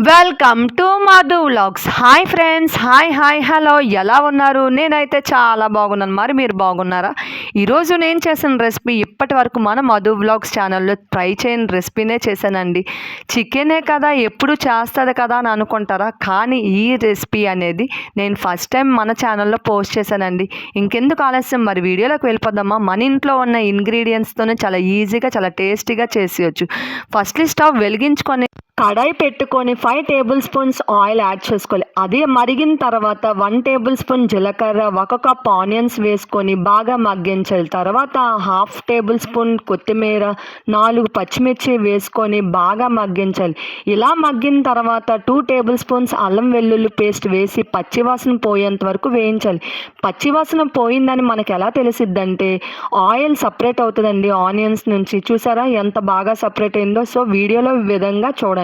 Welcome to Madhu vlogs hi friends hi hi hello ఎలా ఉన్నారు? నేనైతే చాలా బాగున్నాను. మరి మీరు బాగున్నారా? ఈరోజు నేను చేసిన రెసిపీ ఇప్పటి వరకు మన మధు వ్లాగ్స్ ఛానల్లో ట్రై చేయని రెసిపీనే చేశానండి. చికెనే కదా? ఎప్పుడు చేస్తుంది కదా అని అనుకుంటారా? కానీ ఈ రెసిపీ అనేది నేను ఫస్ట్ టైం మన ఛానల్లో పోస్ట్ చేశానండి. ఇంకెందుకు ఆలస్యం? మరి వీడియోలోకి వెళ్ళిపోదామా? మన ఇంట్లో ఉన్న ఇంగ్రీడియంట్స్తోనే చాలా ఈజీగా చాలా టేస్టీగా చేసేయచ్చు ఫస్ట్లీ స్టవ్ వెలిగించుకొని కడాయి పెట్టుకొని five tablespoons oil add చేసుకోవాలి. అది మరిగిన తర్వాత వన్ టేబుల్ స్పూన్ జీలకర్ర ఒక కప్ ఆనియన్స్ వేసుకొని బాగా మగ్గించాలి. తర్వాత హాఫ్ టేబుల్ స్పూన్ కొత్తిమీర నాలుగు పచ్చిమిర్చి వేసుకొని బాగా మగ్గించాలి. ఇలా మగ్గిన తర్వాత టూ టేబుల్ స్పూన్స్ అల్లం వెల్లుల్లి పేస్ట్ వేసి పచ్చివాసన పోయేంత వరకు వేయించాలి. పచ్చివాసన పోయిందని మనకు ఎలా తెలిసిద్దంటే ఆయిల్ సపరేట్ అవుతుందండి ఆనియన్స్ నుంచి. చూసారా ఎంత బాగా సపరేట్ అయిందో? సో వీడియోలో విధంగా చూడండి.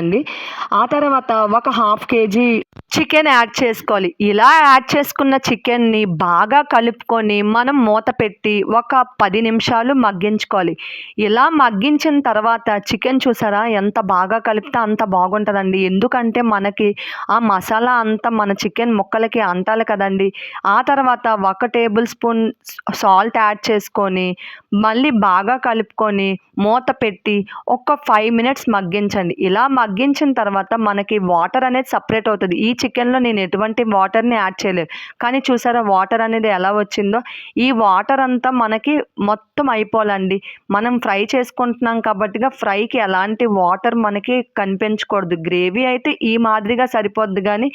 ఆ తర్వాత ఒక హాఫ్ కేజీ చికెన్ యాడ్ చేసుకోవాలి. ఇలా యాడ్ చేసుకున్న చికెన్ని బాగా కలుపుకొని మనం మూత పెట్టి ఒక పది నిమిషాలు మగ్గించుకోవాలి. ఇలా మగ్గించిన తర్వాత చికెన్ చూసారా ఎంత బాగా కలిపితే అంత బాగుంటుందండి. ఎందుకంటే మనకి ఆ మసాలా అంతా మన చికెన్ ముక్కలకి అంటాలి కదండి. ఆ తర్వాత ఒక టేబుల్ స్పూన్ సాల్ట్ యాడ్ చేసుకొని మళ్ళీ బాగా కలుపుకొని మూత పెట్టి ఒక ఫైవ్ మినిట్స్ మగ్గించండి. ఇలా మగ్గించిన తర్వాత మనకి వాటర్ అనేది సపరేట్ అవుతుంది. ఈ చికెన్లో నేను ఎటువంటి వాటర్ని యాడ్ చేయలేదు. కానీ చూసారా వాటర్ అనేది ఎలా వచ్చిందో? ఈ వాటర్ అంతా మనకి మొత్తం అయిపోవాలండి. మనం ఫ్రై చేసుకుంటున్నాం కాబట్టిగా ఫ్రైకి ఎలాంటి వాటర్ మనకి కనిపించకూడదు. గ్రేవీ అయితే ఈ మాదిరిగా సరిపోద్ది కానీ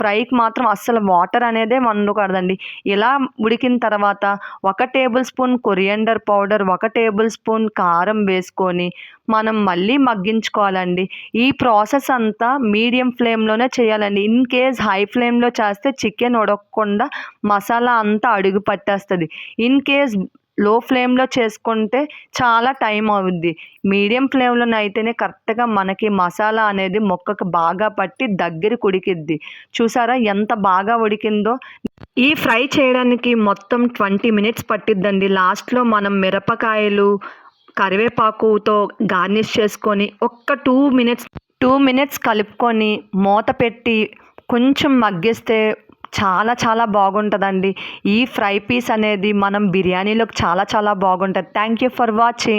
ఫ్రైకి మాత్రం అస్సలు వాటర్ అనేదే వండకూడదండి ఇలా ఉడికిన తర్వాత ఒక టేబుల్ స్పూన్ కొరియండర్ పౌడర్ ఒక టేబుల్ స్పూన్ కారం వేసుకొని మనం మళ్ళీ మగ్గించుకోవాలండి. ఈ ప్రాసెస్ అంతా మీడియం ఫ్లేమ్లోనే చేయాలండి. ఇన్ కేస్ హై ఫ్లేమ్లో చేస్తే చికెన్ ఉడకకుండా మసాలా అంతా అడుగు పట్టేస్తుంది. ఇన్ కేస్లో ఫ్లేమ్లో చేసుకుంటే చాలా టైం అవుద్ది. మీడియం ఫ్లేమ్లో అయితేనే కరెక్ట్గా మనకి మసాలా అనేది మొక్కకు బాగా పట్టి దగ్గరికి ఉడికిద్ది చూసారా ఎంత బాగా ఉడికిందో? ఈ ఫ్రై చేయడానికి మొత్తం ట్వంటీ మినిట్స్ పట్టిద్దండి. లాస్ట్లో మనం మిరపకాయలు కరివేపాకుతో గార్నిష్ చేసుకొని ఒక్క టూ మినిట్స్ టూ మినిట్స్ కలుపుకొని మూత పెట్టి కొంచెం మగ్గిస్తే చాలా చాలా బాగుంటుందండి. ఈ ఫ్రై పీస్ అనేది మనం బిర్యానీలోకి చాలా చాలా బాగుంటుంది. Thank you for watching